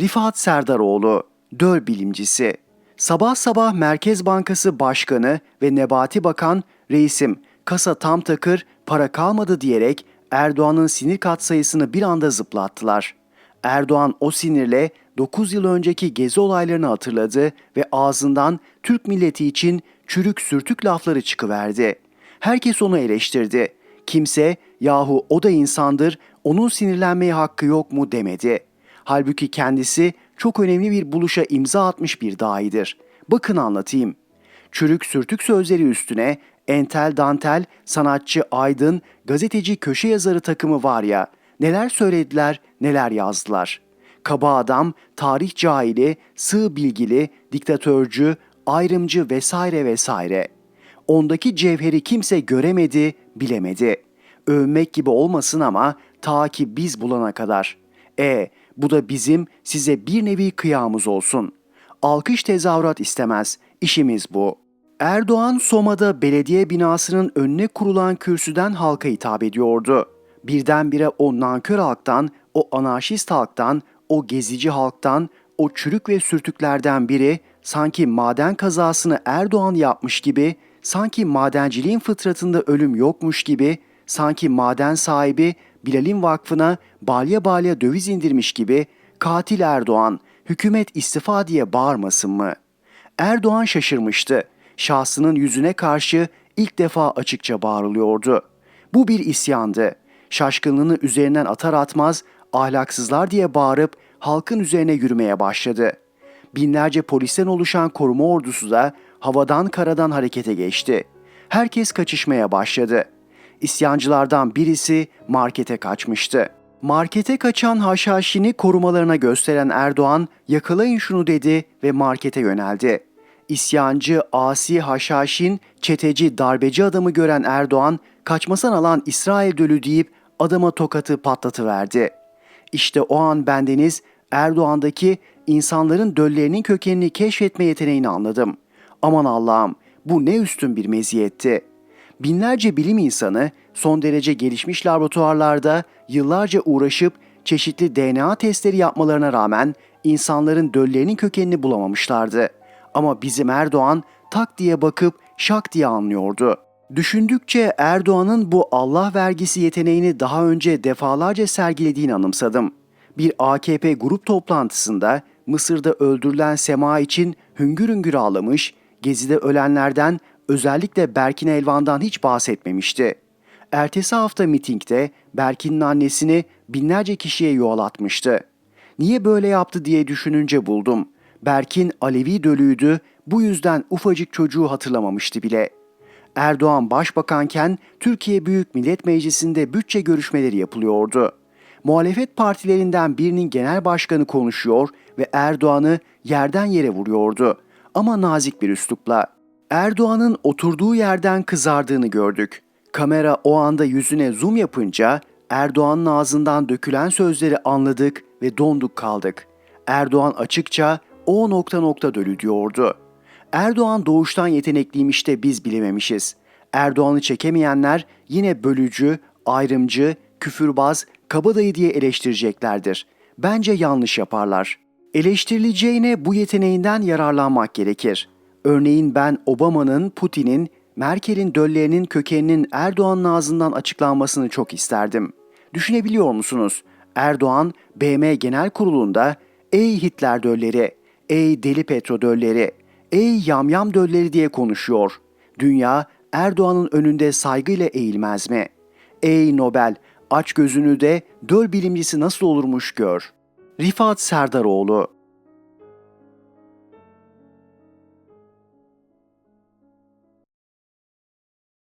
Rifat Serdaroğlu, döl bilimcisi. Sabah sabah Merkez Bankası Başkanı ve Nebati Bakan reisim kasa tam takır para kalmadı diyerek Erdoğan'ın sinir katsayısını bir anda zıplattılar. Erdoğan o sinirle 9 yıl önceki gezi olaylarını hatırladı ve ağzından Türk milleti için çürük sürtük lafları çıkıverdi. Herkes onu eleştirdi. Kimse yahu o da insandır, onun sinirlenmeye hakkı yok mu demedi. Halbuki kendisi çok önemli bir buluşa imza atmış bir dahidir. Bakın anlatayım. Çürük sürtük sözleri üstüne entel dantel, sanatçı aydın, gazeteci köşe yazarı takımı var ya, neler söylediler, neler yazdılar. Kaba adam, tarih cahili, sığ bilgili, diktatörcü, ayrımcı vesaire vesaire. Ondaki cevheri kimse göremedi, bilemedi. Övmek gibi olmasın ama ta ki biz bulana kadar. E, bu da bizim size bir nevi kıyamız olsun. Alkış tezahürat istemez. İşimiz bu. Erdoğan Soma'da belediye binasının önüne kurulan kürsüden halka hitap ediyordu. Birdenbire o nankör halktan, o anarşist halktan, o gezici halktan, o çürük ve sürtüklerden biri sanki maden kazasını Erdoğan yapmış gibi, sanki madenciliğin fıtratında ölüm yokmuş gibi, sanki maden sahibi Bilal'in vakfına balya balya döviz indirmiş gibi katil Erdoğan hükümet istifa diye bağırmasın mı? Erdoğan şaşırmıştı. Şahsının yüzüne karşı ilk defa açıkça bağırılıyordu. Bu bir isyandı. Şaşkınlığını üzerinden atar atmaz ahlaksızlar diye bağırıp halkın üzerine yürümeye başladı. Binlerce polisten oluşan koruma ordusu da havadan karadan harekete geçti. Herkes kaçışmaya başladı. İsyancılardan birisi markete kaçmıştı. Markete kaçan haşhaşini korumalarına gösteren Erdoğan yakalayın şunu dedi ve markete yöneldi. İsyancı, asi, haşhaşin, çeteci, darbeci adamı gören Erdoğan kaçmasan alan İsrail dölü deyip adama tokatı patlatıverdi. İşte o an bendeniz Erdoğan'daki insanların döllerinin kökenini keşfetme yeteneğini anladım. Aman Allah'ım bu ne üstün bir meziyetti. Binlerce bilim insanı son derece gelişmiş laboratuvarlarda yıllarca uğraşıp çeşitli DNA testleri yapmalarına rağmen insanların döllerinin kökenini bulamamışlardı. Ama bizim Erdoğan tak diye bakıp şak diye anlıyordu. Düşündükçe Erdoğan'ın bu Allah vergisi yeteneğini daha önce defalarca sergilediğini anımsadım. Bir AKP grup toplantısında Mısır'da öldürülen Sema için hüngür hüngür ağlamış, Gezi'de ölenlerden özellikle Berkin Elvan'dan hiç bahsetmemişti. Ertesi hafta mitingde Berkin'in annesini binlerce kişiye yuvalatmıştı. Niye böyle yaptı diye düşününce buldum. Berkin Alevi dölüydü, bu yüzden ufacık çocuğu hatırlamamıştı bile. Erdoğan başbakanken Türkiye Büyük Millet Meclisi'nde bütçe görüşmeleri yapılıyordu. Muhalefet partilerinden birinin genel başkanı konuşuyor ve Erdoğan'ı yerden yere vuruyordu ama nazik bir üslupla. Erdoğan'ın oturduğu yerden kızardığını gördük. Kamera o anda yüzüne zoom yapınca Erdoğan'ın ağzından dökülen sözleri anladık ve donduk kaldık. Erdoğan açıkça o nokta nokta dölü diyordu. Erdoğan doğuştan yetenekliymiş de biz bilememişiz. Erdoğan'ı çekemeyenler yine bölücü, ayrımcı, küfürbaz, kabadayı diye eleştireceklerdir. Bence yanlış yaparlar. Eleştirileceğine bu yeteneğinden yararlanmak gerekir. Örneğin ben Obama'nın, Putin'in, Merkel'in döllerinin kökeninin Erdoğan'ın ağzından açıklanmasını çok isterdim. Düşünebiliyor musunuz? Erdoğan, BM Genel Kurulu'nda ''Ey Hitler dölleri, ey deli petro dölleri, ey yamyam dölleri'' diye konuşuyor. Dünya Erdoğan'ın önünde saygıyla eğilmez mi? Ey Nobel, aç gözünü de döl bilimcisi nasıl olurmuş gör. Rifat Serdaroğlu